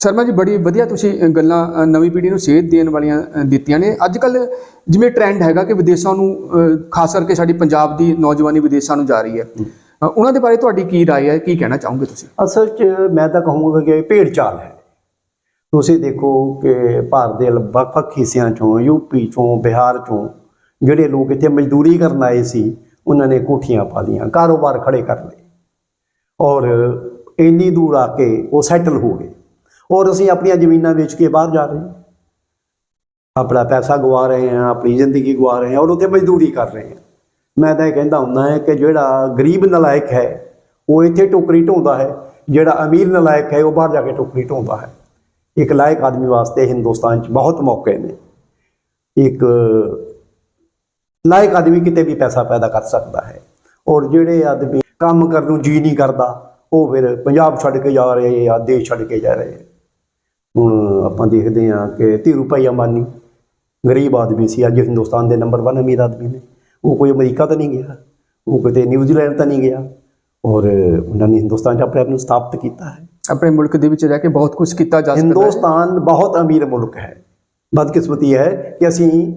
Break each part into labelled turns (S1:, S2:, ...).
S1: ਸ਼ਰਮਾ ਜੀ ਬੜੀ ਵਧੀਆ ਤੁਸੀਂ ਅ, ਗੱਲਾਂ ਅ, ਨਵੀਂ ਪੀੜ੍ਹੀ ਨੂੰ ਸੇਧ ਦੇਣ ਵਾਲੀਆਂ ਅ, ਦਿੱਤੀਆਂ ਨੇ ਅੱਜ ਕੱਲ ਜਿਵੇਂ ਟ੍ਰੈਂਡ ਹੈਗਾ ਕਿ ਵਿਦੇਸ਼ਾਂ ਨੂੰ ਅ, ਖਾਸ ਕਰਕੇ ਸਾਡੀ ਪੰਜਾਬ ਦੀ ਨੌਜਵਾਨੀ ਵਿਦੇਸ਼ਾਂ ਨੂੰ ਜਾ ਰਹੀ ਹੈ ਅ, ਉਹਨਾਂ ਦੇ ਬਾਰੇ ਤੁਹਾਡੀ ਕੀ رائے ਹੈ ਕੀ ਕਹਿਣਾ ਚਾਹੋਗੇ ਤੁਸੀਂ
S2: ਅਸਲ 'ਚ ਮੈਂ ਤਾਂ ਕਹੂੰਗਾ ਕਿ ਭੇਡ ਚਾਲ ਹੈ ਤੁਸੀਂ ਦੇਖੋ ਕਿ ਭਾਰਤ ਦੇ ਵੱਖ-ਵੱਖ ਹਿੱਸਿਆਂ ਚੋਂ ਯੂਪੀ ਚੋਂ ਬਿਹਾਰ ਚੋਂ ਜਿਹੜੇ ਲੋਕ ਇੱਥੇ ਮਜ਼ਦੂਰੀ ਕਰਨ ਆਏ ਸੀ ਉਹਨਾਂ ਨੇ ਕੋਠੀਆਂ ਪਾ ਲਈਆਂ ਕਾਰੋਬਾਰ ਖੜੇ ਕਰ ਲਏ ਔਰ ਇੰਨੀ ਦੂਰ ਆ ਕੇ ਉਹ ਸੈਟਲ ਹੋ ਗਏ ਔਰ ਅਸੀਂ ਆਪਣੀਆਂ ਜ਼ਮੀਨਾਂ ਵੇਚ ਕੇ ਬਾਹਰ ਜਾ ਰਹੇ ਹਾਂ। ਆਪਣਾ ਪੈਸਾ ਗਵਾ ਰਹੇ ਹਾਂ, ਆਪਣੀ ਜ਼ਿੰਦਗੀ ਗਵਾ ਰਹੇ ਹਾਂ ਔਰ ਉੱਥੇ ਮਜ਼ਦੂਰੀ ਕਰ ਰਹੇ ਹਾਂ। ਮੈਂ ਤਾਂ ਇਹ ਕਹਿੰਦਾ ਹੁੰਦਾ ਹੈ ਕਿ ਜਿਹੜਾ ਗਰੀਬ ਨਲਾਇਕ ਹੈ, ਉਹ ਇੱਥੇ ਟੋਕਰੀ ਢੋਂਦਾ ਹੈ, ਜਿਹੜਾ ਅਮੀਰ ਨਲਾਇਕ ਹੈ, ਉਹ ਬਾਹਰ ਜਾ ਕੇ ਟੋਕਰੀ ਢੋਂਦਾ ਹੈ। ਇੱਕ ਲਾਇਕ ਆਦਮੀ ਵਾਸਤੇ ਹਿੰਦੁਸਤਾਨ 'ਚ ਬਹੁਤ ਮੌਕੇ ਨੇ। ਇੱਕ ਲਾਇਕ ਆਦਮੀ ਕਿਤੇ ਵੀ ਪੈਸਾ ਪੈਦਾ ਕਰ ਸਕਦਾ ਹੈ ਔਰ ਜਿਹੜੇ ਆਦਮੀ ਕੰਮ ਕਰਨ ਨੂੰ ਜੀ ਨਹੀਂ ਕਰਦਾ, ਉਹ ਫਿਰ ਪੰਜਾਬ ਛੱਡ ਕੇ ਜਾ ਰਹੇ ਆ, ਦੇਸ਼ ਛੱਡ ਕੇ ਜਾ ਰਹੇ ਆ। ਹੁਣ ਆਪਾਂ ਦੇਖਦੇ ਹਾਂ ਕਿ ਧੀਰੂ ਭਾਈ ਅੰਬਾਨੀ ਗਰੀਬ ਆਦਮੀ ਸੀ ਅੱਜ ਹਿੰਦੁਸਤਾਨ ਦੇ ਨੰਬਰ 1 ਅਮੀਰ ਆਦਮੀ ਨੇ। ਉਹ ਕੋਈ ਅਮਰੀਕਾ ਤਾਂ ਨਹੀਂ ਗਿਆ ਉਹ ਕਿਤੇ ਨਿਊਜ਼ੀਲੈਂਡ ਤਾਂ ਨਹੀਂ ਗਿਆ ਔਰ ਉਹਨਾਂ ਨੇ ਹਿੰਦੁਸਤਾਨ 'ਚ ਆਪਣੇ ਆਪ ਨੂੰ ਸਥਾਪਿਤ ਕੀਤਾ ਹੈ।
S1: ਆਪਣੇ ਮੁਲਕ ਦੇ ਵਿੱਚ ਰਹਿ ਕੇ ਬਹੁਤ ਕੁਝ ਕੀਤਾ ਜਾ ਸਕਦਾ ਹੈ।
S2: ਹਿੰਦੁਸਤਾਨ ਬਹੁਤ ਅਮੀਰ ਮੁਲਕ ਹੈ। ਬਦਕਿਸਮਤੀ ਹੈ ਕਿ ਅਸੀਂ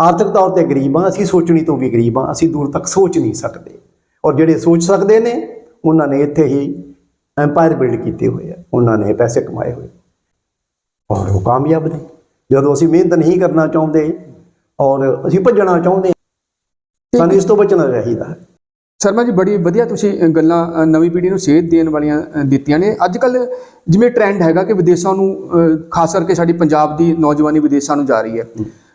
S2: ਆਰਥਿਕ ਤੌਰ ਤੇ ਗਰੀਬ ਹਾਂ ਅਸੀਂ ਸੋਚਣੀ ਤੋਂ ਵੀ ਗਰੀਬ ਹਾਂ ਅਸੀਂ ਦੂਰ ਤੱਕ ਸੋਚ ਨਹੀਂ ਸਕਦੇ। ਔਰ ਜਿਹੜੇ ਸੋਚ ਸਕਦੇ ਨੇ ਉਹਨਾਂ ਨੇ ਇੱਥੇ ਹੀ ਐਮਪਾਇਰ ਬਿਲਡ ਕੀਤੇ ਹੋਏ ਆ ਉਹਨਾਂ ਨੇ ਪੈਸੇ ਕਮਾਏ ਹੋਏ। ਔਰ ਉਹ ਕਾਮਯਾਬ ਨੇ ਜਦੋਂ ਅਸੀਂ ਮਿਹਨਤ ਨਹੀਂ ਕਰਨਾ ਚਾਹੁੰਦੇ ਔਰ ਅਸੀਂ ਭੱਜਣਾ ਚਾਹੁੰਦੇ ਹਾਂ, ਸਾਨੂੰ ਇਸ ਤੋਂ ਬਚਣਾ ਚਾਹੀਦਾ ਹੈ
S1: ਸ਼ਰਮਾ ਜੀ ਬੜੀ ਵਧੀਆ ਤੁਸੀਂ ਅ, ਗੱਲਾਂ ਅ, ਨਵੀਂ ਪੀੜ੍ਹੀ ਨੂੰ ਸੇਧ ਦੇਣ ਵਾਲੀਆਂ ਅ, ਦਿੱਤੀਆਂ ਨੇ ਅੱਜ ਕੱਲ ਜਿਵੇਂ ਟ੍ਰੈਂਡ ਹੈਗਾ ਕਿ ਵਿਦੇਸ਼ਾਂ ਨੂੰ ਅ, ਖਾਸ ਕਰਕੇ ਸਾਡੀ ਪੰਜਾਬ ਦੀ ਨੌਜਵਾਨੀ ਵਿਦੇਸ਼ਾਂ ਨੂੰ ਜਾ ਰਹੀ ਹੈ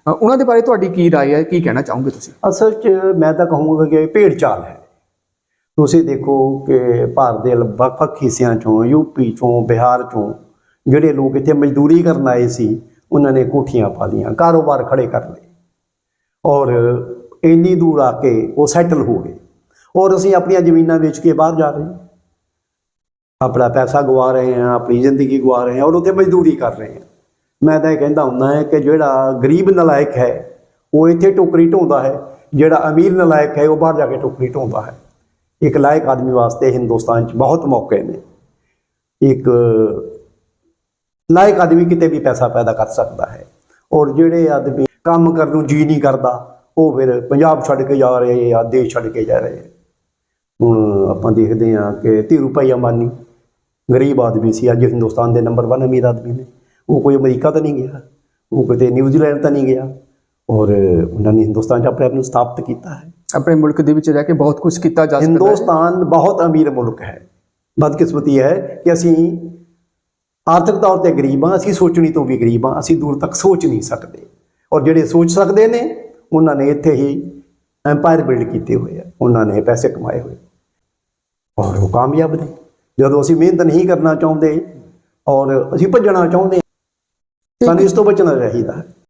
S1: ਅ, ਉਹਨਾਂ ਦੇ ਬਾਰੇ ਤੁਹਾਡੀ ਕੀ رائے ਹੈ ਕੀ ਕਹਿਣਾ ਚਾਹੋਗੇ ਤੁਸੀਂ
S2: ਅਸਲ 'ਚ ਮੈਂ ਤਾਂ ਕਹੂੰਗਾ ਕਿ ਭੇਡ ਚਾਲ ਹੈ ਤੁਸੀਂ ਦੇਖੋ ਕਿ ਭਾਰਤ ਦੇ ਵੱਖ-ਵੱਖ ਹਿੱਸਿਆਂ ਚੋਂ ਯੂਪੀ ਚੋਂ ਬਿਹਾਰ ਚੋਂ ਜਿਹੜੇ ਲੋਕ ਇੱਥੇ ਮਜ਼ਦੂਰੀ ਕਰਨ ਆਏ ਸੀ, ਉਹਨਾਂ ਨੇ ਕੋਠੀਆਂ ਪਾ ਲਈਆਂ, ਕਾਰੋਬਾਰ ਖੜੇ ਕਰ ਲਏ। ਔਰ ਇੰਨੀ ਦੂਰ ਆ ਕੇ ਉਹ ਸੈਟਲ ਹੋ ਗਏ। ਔਰ ਅਸੀਂ ਆਪਣੀਆਂ ਜ਼ਮੀਨਾਂ ਵੇਚ ਕੇ ਬਾਹਰ ਜਾ ਰਹੇ ਹਾਂ। ਆਪਣਾ ਪੈਸਾ ਗਵਾ ਰਹੇ ਹਾਂ, ਆਪਣੀ ਜ਼ਿੰਦਗੀ ਗਵਾ ਰਹੇ ਹਾਂ ਔਰ ਉੱਥੇ ਮਜ਼ਦੂਰੀ ਕਰ ਰਹੇ ਹਾਂ। ਮੈਂ ਤਾਂ ਇਹ ਕਹਿੰਦਾ ਹੁੰਦਾ ਹੈ ਕਿ ਜਿਹੜਾ ਗਰੀਬ ਨਲਾਇਕ ਹੈ, ਉਹ ਇੱਥੇ ਟੋਕਰੀ ਢੋਂਦਾ ਹੈ। ਜਿਹੜਾ ਅਮੀਰ ਨਲਾਇਕ ਹੈ, ਉਹ ਬਾਹਰ ਜਾ ਕੇ ਟੋਕਰੀ ਢੋਂਦਾ ਹੈ। ਇੱਕ ਲਾਇਕ ਆਦਮੀ ਵਾਸਤੇ ਹਿੰਦੁਸਤਾਨ 'ਚ ਬਹੁਤ ਮੌਕੇ ਨੇ। ਇੱਕ ਲਾਇਕ ਆਦਮੀ ਕਿਤੇ ਵੀ ਪੈਸਾ ਪੈਦਾ ਕਰ ਸਕਦਾ ਹੈ। ਔਰ ਜਿਹੜੇ ਆਦਮੀ ਕੰਮ ਕਰਨ ਨੂੰ ਜੀ ਨਹੀਂ ਕਰਦਾ ਉਹ ਫਿਰ ਪੰਜਾਬ ਛੱਡ ਕੇ ਜਾ ਰਹੇ ਆ ਦੇਸ਼ ਛੱਡ ਕੇ ਜਾ ਰਹੇ ਆ। ਹੁਣ ਆਪਾਂ ਦੇਖਦੇ ਹਾਂ ਕਿ ਧੀਰੂ ਭਾਈ ਅੰਬਾਨੀ ਗਰੀਬ ਆਦਮੀ ਸੀ ਅੱਜ ਹਿੰਦੁਸਤਾਨ ਦੇ ਨੰਬਰ 1 ਅਮੀਰ ਆਦਮੀ ਨੇ। ਉਹ ਕੋਈ ਅਮਰੀਕਾ ਤਾਂ ਨਹੀਂ ਗਿਆ ਉਹ ਕਿਤੇ ਨਿਊਜ਼ੀਲੈਂਡ ਤਾਂ ਨਹੀਂ ਗਿਆ। ਔਰ ਉਹਨਾਂ ਨੇ ਹਿੰਦੁਸਤਾਨ 'ਚ ਆਪਣੇ ਆਪ ਨੂੰ ਸਥਾਪਿਤ ਕੀਤਾ ਹੈ।
S1: ਆਪਣੇ ਮੁਲਕ ਦੇ ਵਿੱਚ ਰਹਿ ਕੇ ਬਹੁਤ ਕੁਝ ਕੀਤਾ ਜਾ ਸਕਦਾ ਹੈ।
S2: ਹਿੰਦੁਸਤਾਨ ਬਹੁਤ ਅਮੀਰ ਮੁਲਕ ਹੈ। ਬਦਕਿਸਮਤੀ ਹੈ ਕਿ ਅਸੀਂ ਆਰਥਿਕ ਤੌਰ ਤੇ ਗਰੀਬ ਹਾਂ, ਅਸੀਂ ਸੋਚਣੀ ਤੋਂ ਵੀ ਗਰੀਬ ਹਾਂ, ਅਸੀਂ ਦੂਰ ਤੱਕ ਸੋਚ ਨਹੀਂ ਸਕਦੇ। ਔਰ ਜਿਹੜੇ ਸੋਚ ਸਕਦੇ ਨੇ, ਉਹਨਾਂ ਨੇ ਇੱਥੇ ਹੀ ਐਮਪਾਇਰ ਬਿਲਡ ਕੀਤੇ ਹੋਏ ਆ। ਉਹਨਾਂ ਨੇ ਪੈਸੇ ਕਮਾਏ ਹੋਏ। ਔਰ ਉਹ ਕਾਮਯਾਬ ਨੇ। ਜਦੋਂ ਅਸੀਂ ਮਿਹਨਤ ਨਹੀਂ ਕਰਨਾ ਚਾਹੁੰਦੇ ਔਰ ਅਸੀਂ ਭੱਜਣਾ ਚਾਹੁੰਦੇ, ਸਾਨੂੰ ਇਸ ਤੋਂ ਬਚਣਾ ਚਾਹੀਦਾ ਹੈ।